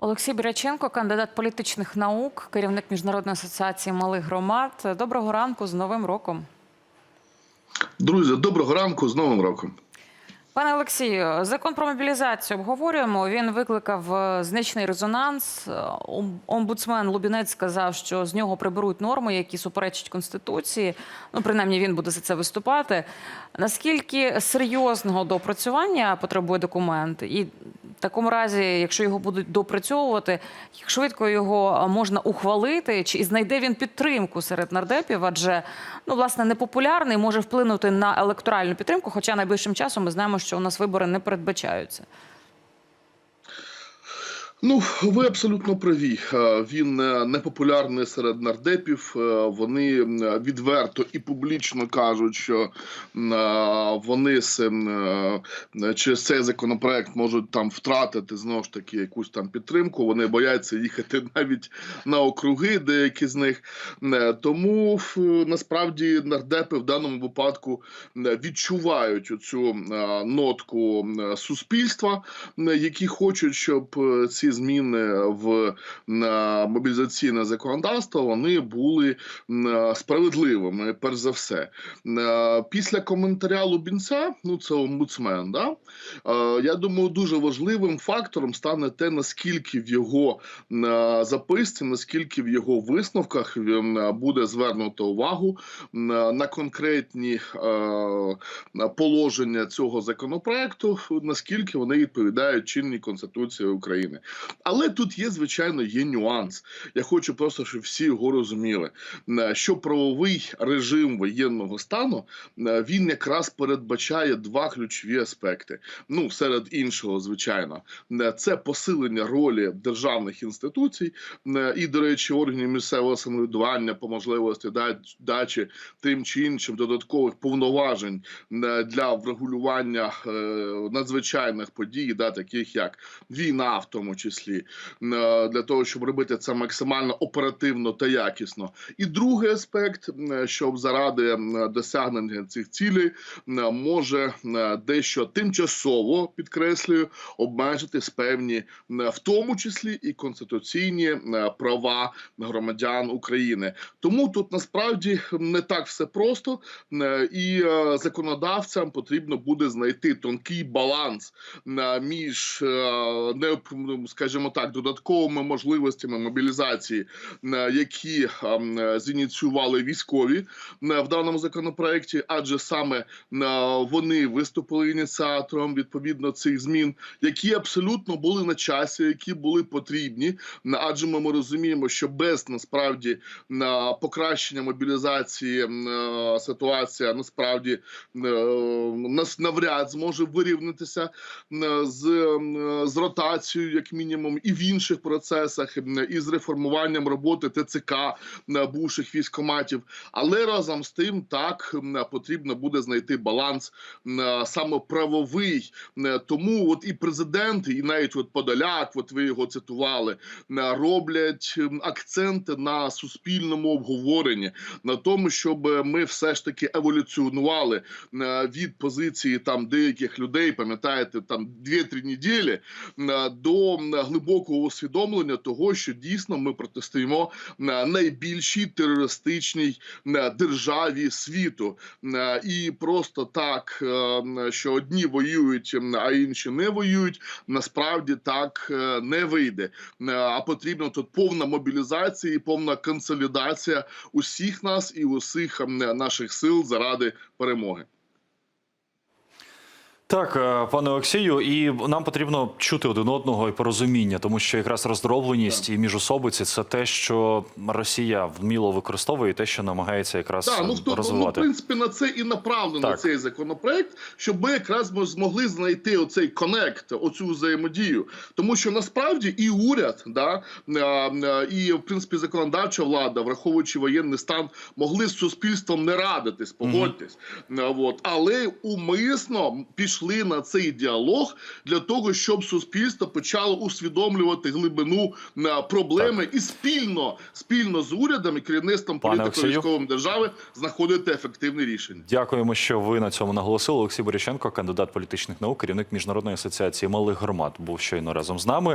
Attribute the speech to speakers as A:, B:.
A: Олексій Біряченко, кандидат політичних наук, керівник міжнародної асоціації малих громад. Доброго ранку з Новим роком.
B: Друзі, доброго ранку з Новим роком.
A: Пане Олексію, закон про мобілізацію обговорюємо. Він викликав е, значний резонанс. Омбудсмен Лубінець сказав, що з нього приберуть норми, які суперечать конституції. Ну, принаймні, він буде за це виступати. Наскільки серйозного доопрацювання потребує документ? І такому разі, якщо його будуть допрацьовувати, як швидко його е, можна ухвалити, чи знайде він підтримку серед нардепів? Адже ну власне непопулярний може вплинути на електоральну підтримку. Хоча найближчим часом ми знаємо, що у нас вибори не передбачаються.
B: Ну, ви абсолютно праві. Е, Він е, непопулярний серед нардепів. Е, Вони відверто і публічно кажуть, що вони через цей законопроект можуть там втратити знову ж таки якусь там підтримку. Вони бояться їхати навіть на округи, деякі з них. Тому насправді нардепи в даному випадку відчувають оцю е, нотку суспільства, які хочуть, щоб е, ці зміни в е, мобілізаційне законодавство вони були е, справедливими. Перш за все, Е, після коментаря Лубінця, ну це омбудсмен, да я думаю, дуже важливим фактором стане те, наскільки в його записці, наскільки в його висновках е, буде звернуто увагу на конкретні положення цього законопроекту, наскільки вони відповідають чинній конституції України. Але тут є звичайно є нюанс. Я хочу просто, щоб всі його розуміли, е, що правовий режим воєнного стану е, він якраз передбачає два ключові аспекти. Ну серед іншого, звичайно, Е, це посилення ролі державних інституцій і, до речі, органів місцевого самоврядування по можливості да- дачі тим чи іншим додаткових повноважень для врегулювання надзвичайних подій, да, таких як війна, в тому числі, е, для того, щоб робити це максимально оперативно та якісно. І другий аспект, е, щоб заради е, досягнення цих цілей може дещо тимчасово підкреслюю обмежити певні, в тому числі і конституційні права громадян України. Тому тут насправді не так все просто, і законодавцям потрібно буде знайти тонкий баланс між не скажімо так додатковими можливостями мобілізації, е, які е, зініціювали військові е, в даному законопроекті, адже саме вони виступили ініціатором відповідно цих змін, які абсолютно були на часі, які були потрібні. Адже ми розуміємо, що без насправді покращення мобілізації ситуація насправді нас навряд зможе вирівнятися з, з ротацією, як мінімум, і в інших процесах, і з реформуванням роботи ТЦК бувших військоматів. Але разом з тим так потрібно буде знайти баланс саме правовий. Тому от і президент, і навіть от Подоляк, от ви його цитували, роблять акценти на суспільному обговоренні, на тому, щоб ми все ж таки еволюціонували від позиції там деяких людей, пам'ятаєте, там 2-3 неділі до глибокого усвідомлення того, що дійсно ми протистоїмо е, найбільшій терористичній е, державі світу, Е, і просто так, е, що одні воюють, а інші не воюють. Насправді так е, не вийде. Е, А потрібна тут повна мобілізація і повна консолідація усіх нас і усіх наших сил заради перемоги.
C: Так, е, пане Олексію, і нам потрібно чути один одного і порозуміння, тому що якраз роздробленість і міжособиці це те, що Росія вміло використовує, і те, що намагається якраз
B: Так, ну, в, тому- ну, в принципі, на це і направлений
C: Так.
B: цей законопроект, щоб ми якраз ми змогли знайти оцей конект, оцю взаємодію. Тому що насправді і уряд, да, е, е, і в принципі законодавча влада, враховуючи воєнний стан, могли з суспільством не радитись, погодьтесь. Е, от. Але умисно пішли на цей діалог для того, щоб суспільство почало усвідомлювати глибину проблеми проблеми і спільно, спільно з урядом і керівництвом
C: Пане
B: політико-військовим держави знаходити ефективне рішення.
C: Дякуємо, що ви на цьому наголосили. Олексій Боряченко, кандидат політичних наук, керівник міжнародної асоціації малих громад, був щойно разом з нами.